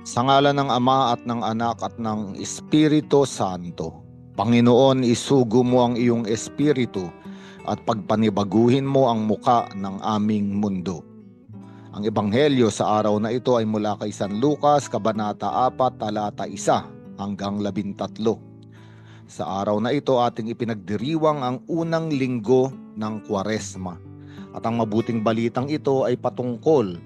Sa ngala ng Ama at ng Anak at ng Espiritu Santo. Panginoon, isugo mo ang iyong espiritu at pagpanibaguhin mo ang muka ng aming mundo. Ang ebanghelyo sa araw na ito ay mula kay San Lucas, Kabanata 4, talata 1 hanggang 13. Sa araw na ito ating ipinagdiriwang ang unang linggo ng Kwaresma. At ang mabuting balitang ito ay patungkol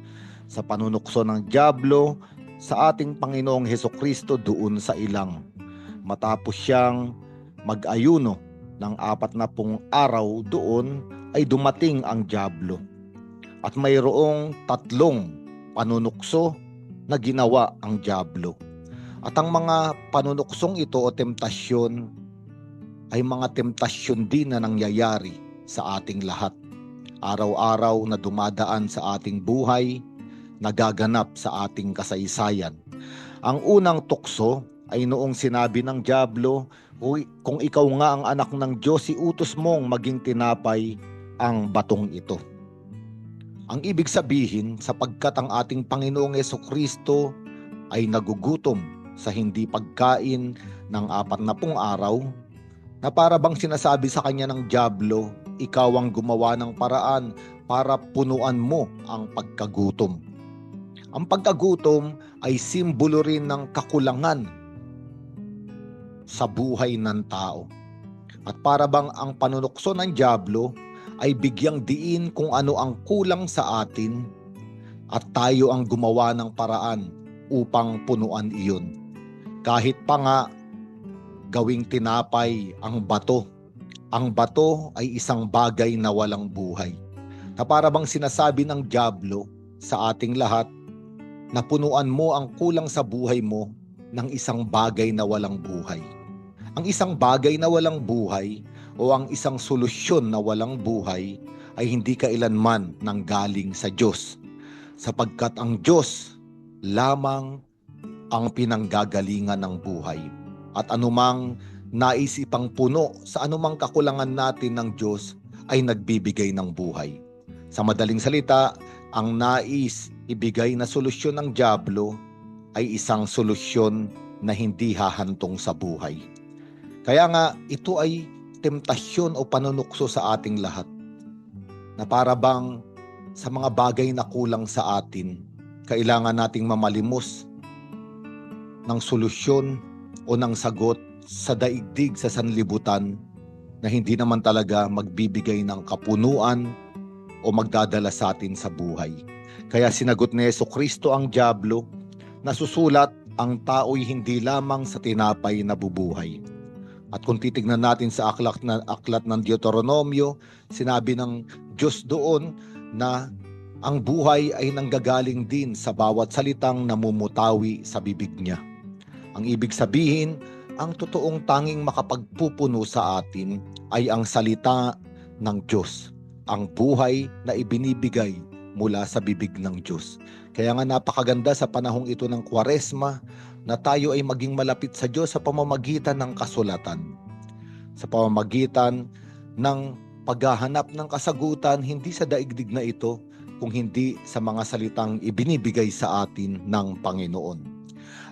sa panunukso ng Diablo sa ating Panginoong Heso Kristo doon sa ilang. Matapos siyang mag-ayuno ng apat na pung araw doon ay dumating ang Diablo. At mayroong tatlong panunukso na ginawa ang Diablo. At ang mga panunuksong ito o temptasyon ay mga temptasyon din na nangyayari sa ating lahat. Araw-araw na dumadaan sa ating buhay, nagaganap sa ating kasaysayan. Ang unang tukso ay noong sinabi ng Diablo, "Uy, kung ikaw nga ang anak ng Diyos, iutos mong maging tinapay ang batong ito. Ang ibig sabihin, sapagkat ang ating Panginoong Yeso Kristo ay nagugutom sa hindi pagkain ng apat na pung araw, na para bang sinasabi sa kanya ng Diablo, ikaw ang gumawa ng paraan para punuan mo ang pagkagutom. Ang pagkagutom ay simbolo rin ng kakulangan sa buhay ng tao. At para bang ang panunukso ng Diablo ay bigyang diin kung ano ang kulang sa atin at tayo ang gumawa ng paraan upang punuan iyon. Kahit pa nga gawing tinapay ang bato. Ang bato ay isang bagay na walang buhay. Na para bang sinasabi ng Diablo sa ating lahat na punuan mo ang kulang sa buhay mo ng isang bagay na walang buhay. Ang isang bagay na walang buhay o ang isang solusyon na walang buhay ay hindi kailanman nanggaling sa Diyos. Sapagkat ang Diyos lamang ang pinanggagalingan ng buhay. At anumang nais ipang puno sa anumang kakulangan natin ng Diyos ay nagbibigay ng buhay. Sa madaling salita, ang nais ibigay na solusyon ng Diablo ay isang solusyon na hindi hahantong sa buhay. Kaya nga, ito ay temptasyon o panunukso sa ating lahat na para bang sa mga bagay na kulang sa atin, kailangan nating mamalimos ng solusyon o ng sagot sa daigdig sa sanlibutan na hindi naman talaga magbibigay ng kapunuan o magdadala sa atin sa buhay. Kaya sinagot ni Yeso Kristo ang Diablo na susulat ang tao'y hindi lamang sa tinapay na bubuhay. At kung titignan natin sa aklat, na, aklat ng Deuteronomio, sinabi ng Diyos doon na ang buhay ay nanggagaling din sa bawat salitang namumutawi sa bibig niya. Ang ibig sabihin, ang totoong tanging makapagpupuno sa atin ay ang salita ng Diyos, ang buhay na ibinibigay mula sa bibig ng Diyos. Kaya nga napakaganda sa panahong ito ng Kwaresma na tayo ay maging malapit sa Diyos sa pamamagitan ng kasulatan. Sa pamamagitan ng paghahanap ng kasagutan hindi sa daigdig na ito kung hindi sa mga salitang ibinibigay sa atin ng Panginoon.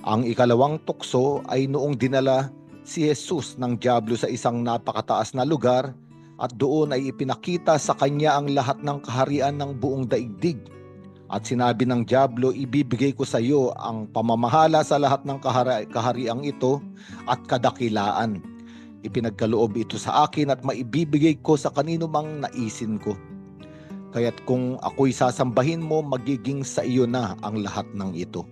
Ang ikalawang tukso ay noong dinala si Jesus ng Diablo sa isang napakataas na lugar at doon ay ipinakita sa kanya ang lahat ng kaharian ng buong daigdig. At sinabi ng Diablo, ibibigay ko sa iyo ang pamamahala sa lahat ng kahari- kahariang ito at kadakilaan. Ipinagkaloob ito sa akin at maibibigay ko sa kanino mang naisin ko. Kaya't kung ako'y sasambahin mo, magiging sa iyo na ang lahat ng ito.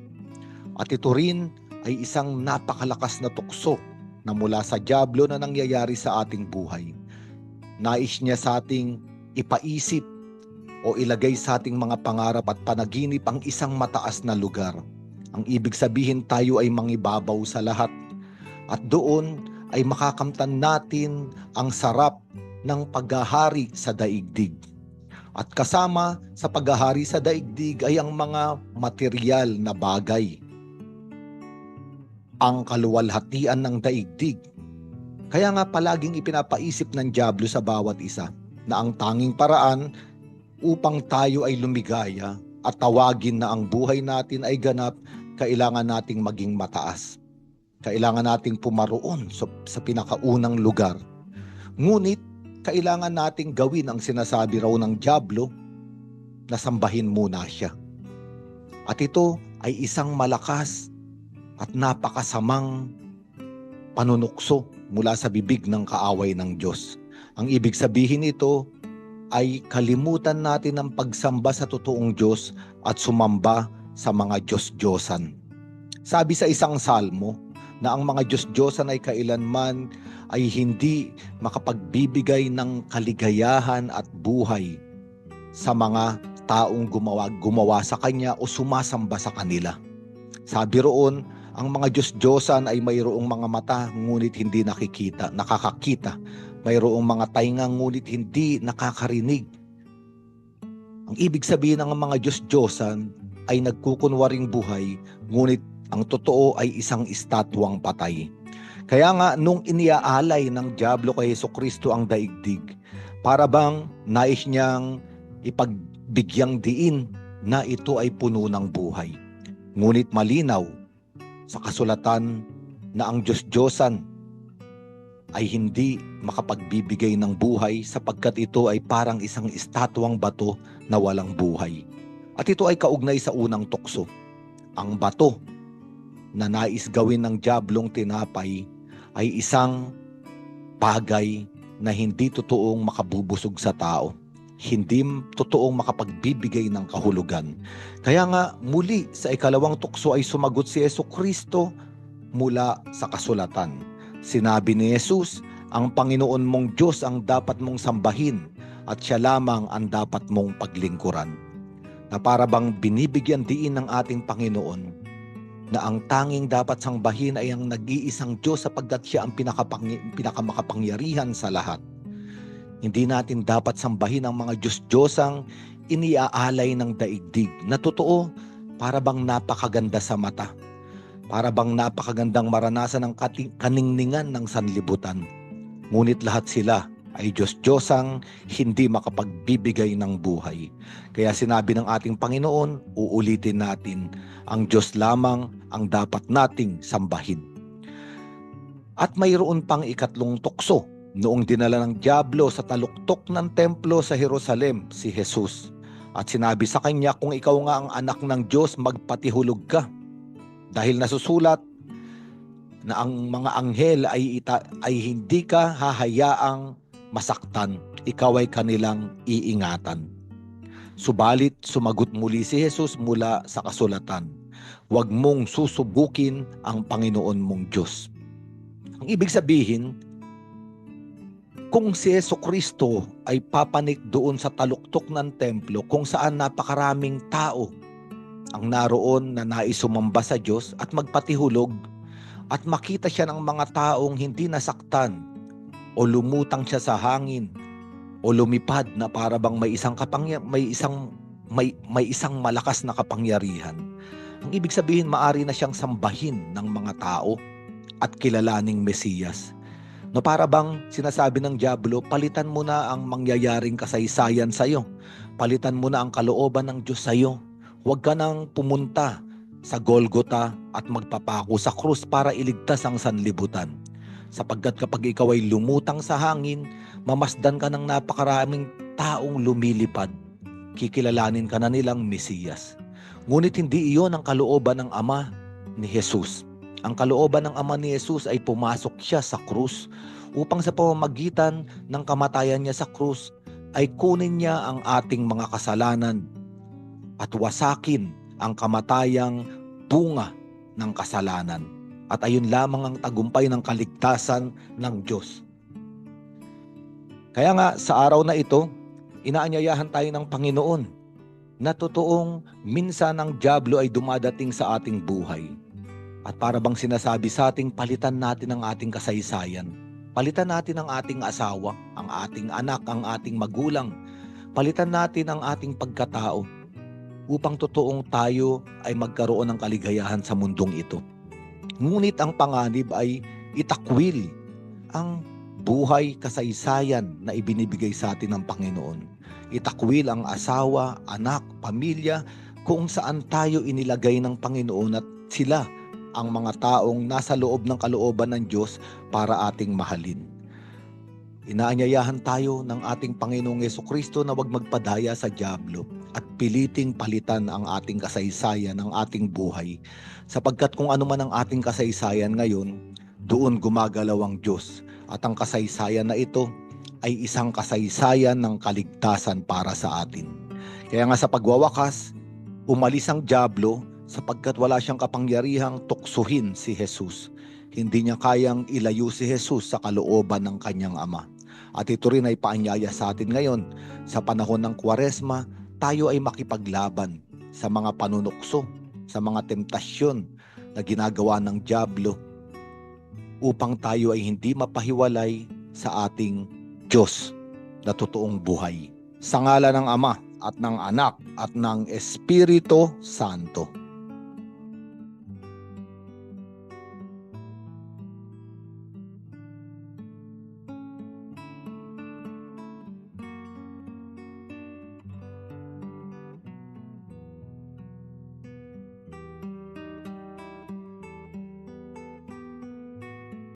At ito rin ay isang napakalakas na tukso na mula sa Diablo na nangyayari sa ating buhay. Nais niya sa ating ipaisip o ilagay sa ating mga pangarap at panaginip ang isang mataas na lugar. Ang ibig sabihin tayo ay mangibabaw sa lahat. At doon ay makakamtan natin ang sarap ng paghahari sa daigdig. At kasama sa paghahari sa daigdig ay ang mga material na bagay. Ang kaluwalhatian ng daigdig. Kaya nga palaging ipinapaisip ng Diablo sa bawat isa na ang tanging paraan upang tayo ay lumigaya at tawagin na ang buhay natin ay ganap kailangan nating maging mataas. Kailangan nating pumaroon sa, sa pinakaunang lugar. Ngunit, kailangan nating gawin ang sinasabi raw ng Diablo na sambahin muna siya. At ito ay isang malakas at napakasamang panunukso mula sa bibig ng kaaway ng Diyos. Ang ibig sabihin nito ay kalimutan natin ang pagsamba sa totoong Diyos at sumamba sa mga Diyos-Diyosan. Sabi sa isang salmo na ang mga Diyos-Diyosan ay kailanman ay hindi makapagbibigay ng kaligayahan at buhay sa mga taong gumawa, gumawa sa Kanya o sumasamba sa kanila. Sabi roon, ang mga Diyos-Diyosan ay mayroong mga mata ngunit hindi nakikita, nakakakita. Mayroong mga tainga ngunit hindi nakakarinig. Ang ibig sabihin ng mga Diyos-Diyosan ay nagkukunwaring buhay ngunit ang totoo ay isang estatwang patay. Kaya nga nung iniaalay ng Diablo kay Heso Kristo ang daigdig, para bang nais niyang ipagbigyang diin na ito ay puno ng buhay. Ngunit malinaw sa kasulatan na ang Diyos-Diyosan ay hindi makapagbibigay ng buhay sapagkat ito ay parang isang estatwang bato na walang buhay. At ito ay kaugnay sa unang tukso. Ang bato na nais gawin ng Diablong tinapay ay isang bagay na hindi totoong makabubusog sa tao. Hindi totoong makapagbibigay ng kahulugan. Kaya nga muli sa ikalawang tukso ay sumagot si Yeso Kristo mula sa kasulatan. Sinabi ni Jesus, ang Panginoon mong Diyos ang dapat mong sambahin at siya lamang ang dapat mong paglingkuran. Na para bang binibigyan diin ng ating Panginoon na ang tanging dapat sangbahin ay ang nag-iisang Diyos sapagkat siya ang pinakamakapangyarihan sa lahat. Hindi natin dapat sambahin ang mga Diyos-Diyosang iniaalay ng daigdig na totoo para bang napakaganda sa mata. Para bang napakagandang maranasan ng kating, kaningningan ng sanlibutan. Ngunit lahat sila ay Diyos-Diyosang hindi makapagbibigay ng buhay. Kaya sinabi ng ating Panginoon, uulitin natin, ang Diyos lamang ang dapat nating sambahin. At mayroon pang ikatlong tukso noong dinala ng Diablo sa taluktok ng templo sa Jerusalem si Jesus. At sinabi sa kanya, kung ikaw nga ang anak ng Diyos, magpatihulog ka. Dahil nasusulat na ang mga anghel ay, ita, ay hindi ka hahayaang masaktan, ikaw ay kanilang iingatan. Subalit sumagot muli si Jesus mula sa kasulatan, huwag mong susubukin ang Panginoon mong Diyos. Ang ibig sabihin, kung si Yeso Kristo ay papanik doon sa taluktok ng templo kung saan napakaraming tao ang naroon na nais sumamba sa Diyos at magpatihulog at makita siya ng mga taong hindi nasaktan o lumutang siya sa hangin o lumipad na para bang may isang kapangya, may isang may may isang malakas na kapangyarihan. Ang ibig sabihin maari na siyang sambahin ng mga tao at kilalaning Mesiyas. No para bang sinasabi ng Diablo, palitan mo na ang mangyayaring kasaysayan sa iyo. Palitan mo na ang kalooban ng Diyos sa iyo. Huwag ka nang pumunta sa Golgota at magpapako sa krus para iligtas ang sanlibutan. Sapagkat kapag ikaw ay lumutang sa hangin, mamasdan ka ng napakaraming taong lumilipad. Kikilalanin ka na nilang Mesiyas. Ngunit hindi iyon ang kalooban ng Ama ni Jesus. Ang kalooban ng Ama ni Jesus ay pumasok siya sa krus upang sa pamamagitan ng kamatayan niya sa krus ay kunin niya ang ating mga kasalanan at wasakin ang kamatayang bunga ng kasalanan. At ayun lamang ang tagumpay ng kaligtasan ng Diyos. Kaya nga sa araw na ito, inaanyayahan tayo ng Panginoon na totoong minsan ang Diablo ay dumadating sa ating buhay. At para bang sinasabi sa ating palitan natin ang ating kasaysayan. Palitan natin ang ating asawa, ang ating anak, ang ating magulang. Palitan natin ang ating pagkatao upang totoong tayo ay magkaroon ng kaligayahan sa mundong ito. Ngunit ang panganib ay itakwil ang buhay kasaysayan na ibinibigay sa atin ng Panginoon. Itakwil ang asawa, anak, pamilya, kung saan tayo inilagay ng Panginoon at sila ang mga taong nasa loob ng kalooban ng Diyos para ating mahalin. Inaanyayahan tayo ng ating Panginoong Yeso Kristo na huwag magpadaya sa Diablo at piliting palitan ang ating kasaysayan, ang ating buhay. Sapagkat kung ano man ang ating kasaysayan ngayon, doon gumagalaw ang Diyos. At ang kasaysayan na ito ay isang kasaysayan ng kaligtasan para sa atin. Kaya nga sa pagwawakas, umalis ang Diablo sapagkat wala siyang kapangyarihang tuksuhin si Jesus. Hindi niya kayang ilayo si Jesus sa kalooban ng kanyang ama. At ito rin ay paanyaya sa atin ngayon. Sa panahon ng kwaresma, tayo ay makipaglaban sa mga panunukso, sa mga temptasyon na ginagawa ng Diablo upang tayo ay hindi mapahiwalay sa ating Diyos na totoong buhay. Sa ngala ng Ama at ng Anak at ng Espiritu Santo.